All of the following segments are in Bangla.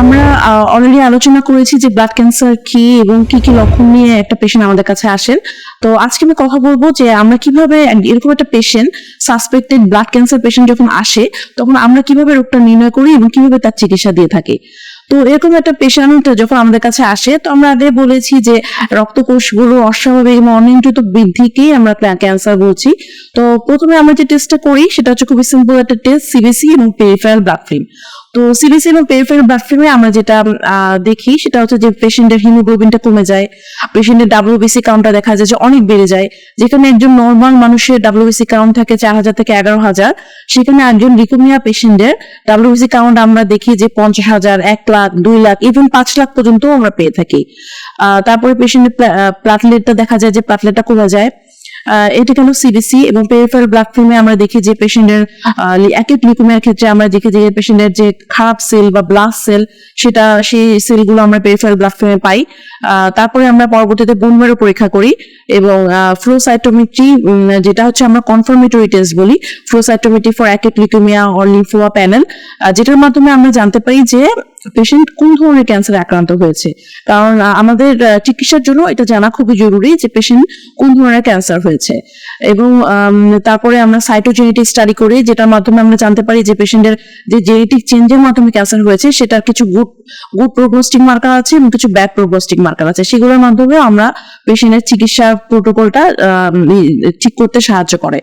আমরা অলরেডি আলোচনা করেছি যে ব্লাড ক্যান্সার কি এবং কি কি লক্ষণ নিয়ে একটা পেশেন্ট আমাদের কাছে আসেন। তো আজকে আমি কথা বলব যে আমরা কীভাবে এরকম একটা patient suspected blood cancer patient যখন আসে, তখন আমরা কীভাবে রোগটা নির্ণয় করি এবং কীভাবে তার চিকিৎসা দিয়ে থাকি। তো এরকম একটা পেশেন্ট যখন আমাদের কাছে আসে, তো আমরা আগে বলেছি যে রক্তকোষগুলো অস্বাভাবিক এবং অনিয়ন্ত্রিত বৃদ্ধিকেই আমরা ক্যান্সার বলছি। তো প্রথমে আমরা যে টেস্টটা করি, সেটা হচ্ছে খুবই সিম্পল একটা টেস্ট সিবিসি এবং পেরিফেরাল ব্লাড ফিল্ম তো সিবিসি এবং পেরিফেরাল ব্লাড ফিল্মে আমরা যেটা দেখি সেটা হচ্ছে যে পেশেন্টের হিমোগ্লোবিনটা কমে যায়। পেশেন্টের ডাব্লিউবিসি কাউন্টটা দেখা যায় যে অনেক বেড়ে যায়। যেখানে একজন নর্মাল মানুষের ডাব্লিউবিসি কাউন্ট থাকে চার হাজার থেকে এগারো হাজার। সেখানে একজন রিকোমিয়া পেশেন্টের ডাব্লিউবিসি কাউন্ট আমরা দেখি যে পঞ্চাশ হাজার, এক লাখ, দুই লাখ ইভেন পাঁচ লাখ পর্যন্ত আমরা পেয়ে থাকি। তারপরে পেশেন্টের প্লাটলেটটা দেখা যায় যে প্লাটলেটটা কমে যায়। এটা কেন সিবিসি এবং পেরিফেরাল ব্লাড ফিল্মে আমরা দেখি যে পেশেন্টের অ্যাকিউট লিউকেমিয়ার ক্ষেত্রে আমরা দেখি যে পেশেন্টের যে খারাপ সেল বা ব্লাস্ট সেল সেটা, সেই সেলগুলো আমরা পেরিফেরাল ব্লাড ফিল্মে পাই। তারপরে আমরা পরবর্তীতে বোনমেরো পরীক্ষা করি এবং ফ্লোসাইটোমেট্রি যেটা হচ্ছে আমরা কনফার্মেটরি টেস্ট বলি flow cytometry for acute leukaemia or lymphoma panel যেটার মাধ্যমে আমরা জানতে পারি যে পেশেন্ট কোন ধরনের ক্যান্সারে আক্রান্ত হয়েছে? কারণ আমাদের চিকিৎসার জন্য এটা জানা খুবই জরুরি যে পেশেন্ট কোন ধরনের ক্যান্সার হয়েছে। এবং তারপরে আমরা সাইটোজেনেটিক স্টাডি করি, যেটার মাধ্যমে আমরা জানতে পারি যে পেশেন্টের যে জেনেটিক চেঞ্জের মাধ্যমে ক্যান্সার হয়েছে, সেটার কিছু গুড গুড প্রোগনোস্টিক মার্কার আছে এবং কিছু ব্যাড প্রোগনোস্টিক মার্কার আছে। সেগুলোর মাধ্যমে আমরা পেশেন্টের চিকিৎসার প্রোটোকলটা ঠিক করতে সাহায্য করে।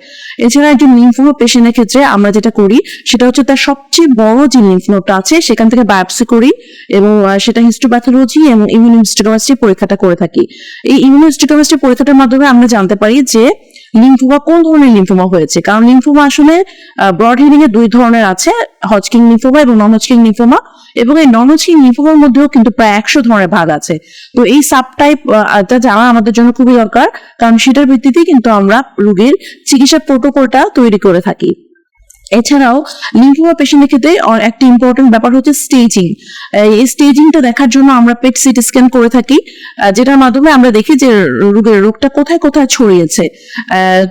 এছাড়া একজন লিম্ফোমা পেশেন্টের ক্ষেত্রে আমরা যেটা করি, সেটা হচ্ছে তার সবচেয়ে বড় যে লিম্ফ নোডটা আছে, সেখান থেকে বায়োপসি করি এবং সেটা হিস্টোপ্যাথোলজি এবং ইমিউনোহিস্টোকেমিস্ট্রি পরীক্ষাটা করে থাকি। এই ইমিউনোহিস্টোকেমিস্ট্রি পরীক্ষাটার মাধ্যমে আমরা জানতে পারি যে লিম্ফোমা, কোন ধরনের লিম্ফোমা হয়েছে? কারণ লিম্ফোমা আসলে ব্রড হেডিং এ দুই ধরনের আছে হজকিং লিম্ফোমা এবং নন হজকিং লিম্ফোমা এবং এই নন হজকিং লিম্ফোমার মধ্যেও কিন্তু প্রায় একশো ধরনের ভাগ আছে। তো এই সাব টাইপ জানা আমাদের জন্য খুবই দরকার। কারণ সেটার ভিত্তিতেই কিন্তু আমরা রোগীর চিকিৎসা প্রোটোকলটা তৈরি করে থাকি। এছাড়াও লিম্ফোমা পেশেন্টের ক্ষেত্রে একটি ইম্পর্টেন্ট ব্যাপার হচ্ছে স্টেজিং এই স্টেজিংটা দেখার জন্য আমরা পেট সিটি স্ক্যান করে থাকি যেটার মাধ্যমে আমরা দেখি যে রোগের রোগটা কোথায় কোথায় ছড়িয়েছে।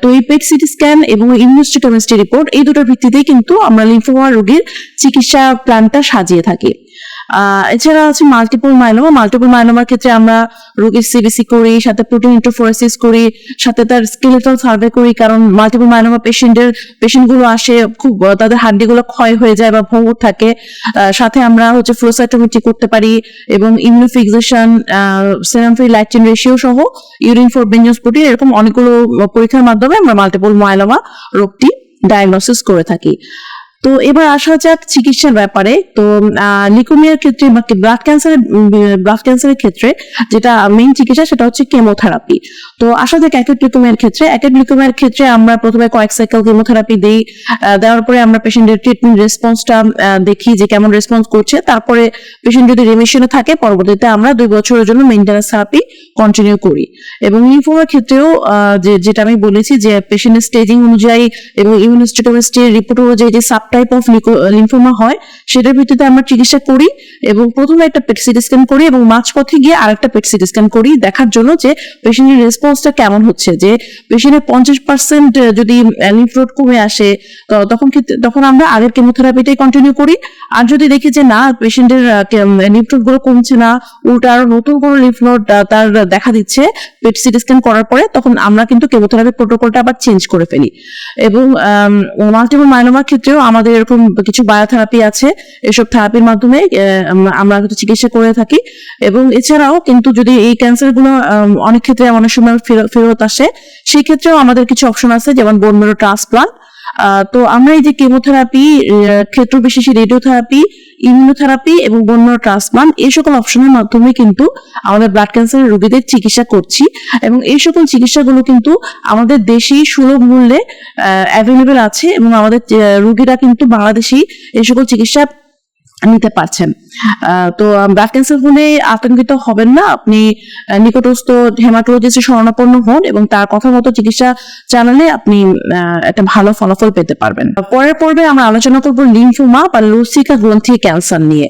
তো এই পেট সিটি স্ক্যান এবং ইমিউনোস্টোকেমিস্ট্রি রিপোর্ট এই দুটোর ভিত্তিতেই কিন্তু আমরা লিম্ফোমা রোগীর চিকিৎসা প্ল্যানটা সাজিয়ে থাকি। এছাড়া আছে মাল্টিপল মাইলোমা মাল্টিপল মাইলোমার ক্ষেত্রে আমরা রোগীর সিবিসি করি, সাথে প্রোটিন ইন্টারফোরেসিস করি, সাথে তার স্কেলেটাল সার্ভে করি, কারণ মাল্টিপল মাইলোমা পেশেন্টের পেশেন্টগুলো আসে, খুব তাদের হাড্ডি গুলো ক্ষয় হয়ে যায় বা ভঙ্গুর থাকে। সাথে আমরা হচ্ছে ফ্লোসাইটোমেট্রি করতে পারি এবং immunofixation serum free light chain ratio সহ urine for Bence Jones protein এরকম অনেকগুলো পরীক্ষার মাধ্যমে আমরা মাল্টিপল মাইলোমা রোগটি ডায়াগনোসিস করে থাকি। তো এবার আসা যাক চিকিৎসার ব্যাপারে। তো লিকোমিয়ার ক্ষেত্রে বা ব্লাড ক্যান্সারের ব্লাড ক্যান্সারের ক্ষেত্রে যেটা মেইন চিকিৎসা সেটা হচ্ছে কেমোথেরাপি তো আসা যাক অ্যাকিউট লিকোমিয়ার ক্ষেত্রে। অ্যাকিউট লিকোমিয়ার ক্ষেত্রে আমরা প্রথমে কয়েক সাইকেল কেমোথেরাপি দিই। দেওয়ার পরে আমরা পেশেন্টের ট্রিটমেন্ট রেসপন্সটা দেখি যে কেমন রেসপন্স করছে। তারপরে পেশেন্ট যদি রিমিশনে থাকে, পরবর্তীতে আমরা দুই বছরের জন্য মেইনটেন্যান্স থেরাপি কন্টিনিউ করি। এবং লিম্ফোমার ক্ষেত্রেও যেটা আমি বলেছি যে পেশেন্টের স্টেজিং অনুযায়ী এবং ইমিউনোস্টোকেমিস্ট্রির রিপোর্ট অনুযায়ী যে সাব টাইপ অফ লিম্ফোমা হয়, সেটার ভিত্তিতে আমরা চিকিৎসা করি এবং প্রথমে একটা পেট সিটি স্ক্যান করি এবং মাঝপথে গিয়ে আরেকটা পেট সিটি স্ক্যান করি দেখার জন্য যে পেশেন্টের রেসপন্সটা কেমন হচ্ছে, যে পেশেন্টের পঞ্চাশ পার্সেন্ট যদি লিম্ফ নোড কমে আসে তখন তখন আমরা আগের কেমোথেরাপিটাই কন্টিনিউ করি। আর যদি দেখি যে না পেশেন্টের লিম্ফ নোডগুলো কমছে না, উল্টো আরও নতুন কোনো লিম্ফ নোড তার দেখা দিচ্ছে পেট সিটি স্ক্যান করার পরে, তখন আমরা কিন্তু কেমোথেরাপি প্রোটোকলটা আবার চেঞ্জ করে ফেলি। এবং মাল্টিপল মাইলোমার ক্ষেত্রেও আমাদের এরকম কিছু বায়োথেরাপি আছে এসব থেরাপির মাধ্যমে আমরা- কিন্তু চিকিৎসা করে থাকি। এবং এছাড়াও কিন্তু যদি এই ক্যান্সারগুলো আম, অনেক ক্ষেত্রে অনেক সময় ফেরত আসে সেই ক্ষেত্রেও আমাদের কিছু অপশন আছে যেমন বোন মেরো ট্রান্সপ্লান্ট তো আমরা এই যে কেমোথেরাপি ক্ষেত্র বিশেষী রেডিওথেরাপি, ইমিউনোথেরাপি এবং বন্য ট্রান্সপ্লান্ট এই সকল অপশনের মাধ্যমে কিন্তু আমাদের ব্লাড ক্যান্সারের রোগীদের চিকিৎসা করছি এবং এই সকল চিকিৎসাগুলো কিন্তু আমাদের দেশেই সুলভ মূল্যে অ্যাভেলেবেল আছে এবং আমাদের রুগীরা কিন্তু বাংলাদেশেই এই সকল চিকিৎসা নিতে পারছেন। তো ব্লাড ক্যান্সার হলে আতঙ্কিত হবেন না। আপনি নিকটস্থ হেমাটোলজিস্টের শরণাপন্ন হন এবং তার কথা মতো চিকিৎসা চালালে আপনি একটা ভালো ফলাফল পেতে পারবেন। পরের পর্বে আমরা আলোচনা করব লিম্ফোমা বা লুসিকা গ্রন্থি ক্যান্সার নিয়ে।